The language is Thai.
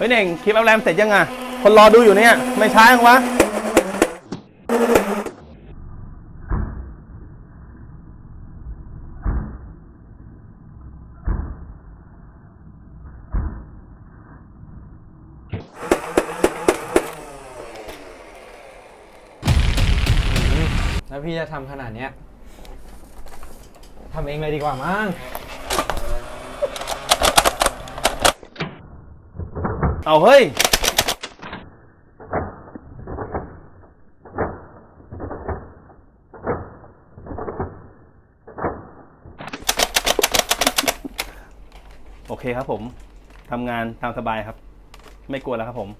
เฮ้ยเน่งคลิปแอปแรมเสร็จยังอะ คนรอดูอยู่เนี่ย ไม่ช้ายังวะแล้วพี่จะทำขนาดเนี้ยทำเองเลยดีกว่ามั้ง เอาเฮ้ย โอเคครับผมทำงานตามสบายครับ ไม่กลัวแล้วครับผม